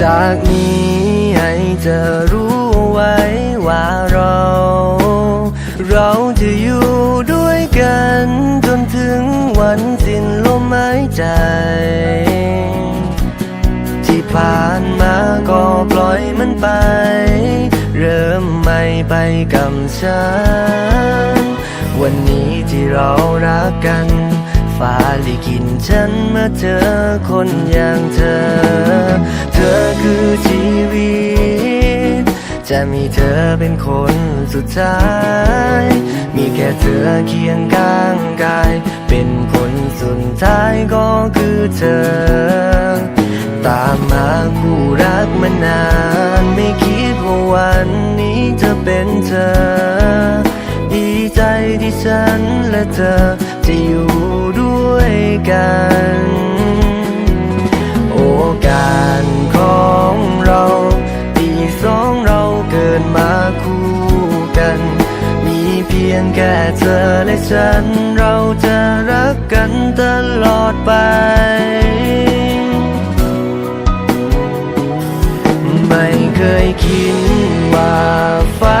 จากนี้ให้เธอรู้ไว้ว่าเรา เราจะอยู่ด้วยกันจนถึงวันสิ้นลมหายใจ ที่ผ่านมาก็ปล่อยมันไป เริ่มใหม่ไปกับฉัน วันนี้ที่เรารักกันฟ้าลิขิตฉันมาเจอคนอย่างเธอเธอ คือชีวิต จะมีเธอเป็นคนสุดท้าย มีแค่เธอเคียงข้างกาย เป็นคนสุดท้ายก็คือเธอ ตามมาคู่รักมานาน ไม่คิดว่าวันนี้จะเป็นเธอ ดีใจที่ฉันและเธอจะอยู่ด้วยกัน แค่เธอและฉัน เราจะรักกันตลอดไป ไม่เคยคิดว่าฟ้า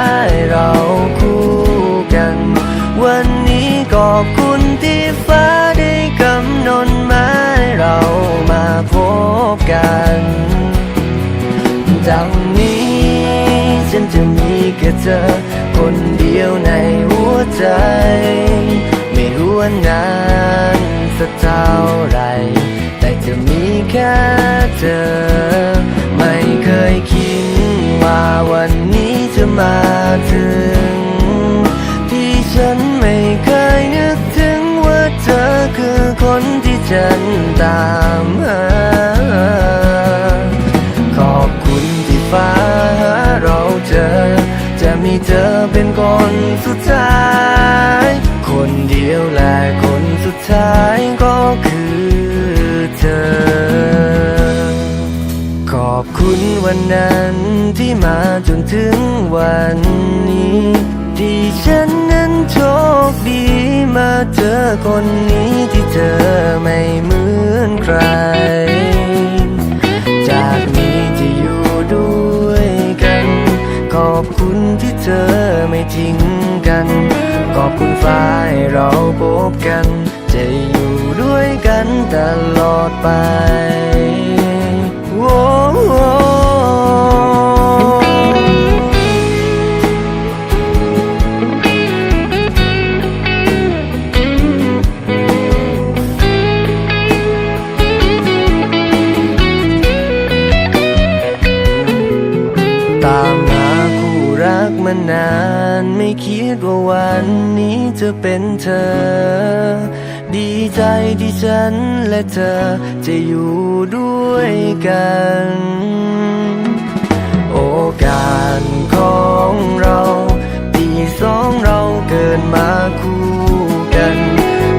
เราคู่กัน วันนี้ขอบคุณที่ฟ้าได้กำหนดหมายเรามาพบกันจากนี้ฉันจะมีแค่เธอ คนเดียวในหัวใจ ไม่รู้ว่านานสักเท่าไร แต่จะมีแค่เธอ ไม่เคยคิดว่าวันนี้จะมาถึง ที่ฉันไม่เคยนึกถึงว่าเธอคือคนที่ฉันตาม อเป็นคนสุดท้าย คนเดียวและคนสุดท้ายก็คือเธอ ขอบคุณวันนั้นที่มาจนถึงวันนี้ ที่ฉันนั้นโชคดีมาเจอคนนี้ที่เธอไม่เหมือนใคราให้เราพบกัน จะอยู่ด้วยกันตลอดไปโอ้โอตามหาคู่รักมานานไม่คิดว่าวันนี้จะเป็นเธอ ดีใจที่ฉันและเธอจะอยู่ด้วยกัน โอกาสของเราปีสองเราเกิดมาคู่กัน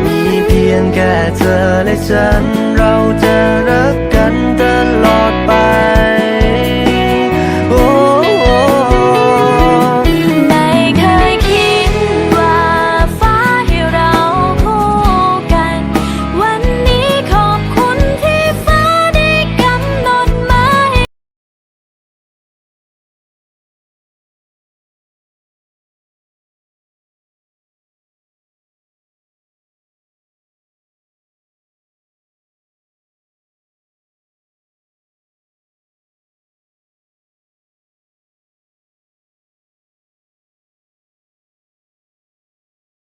มีเพียงแค่เธอและฉันเราจะรักกันตลอดไป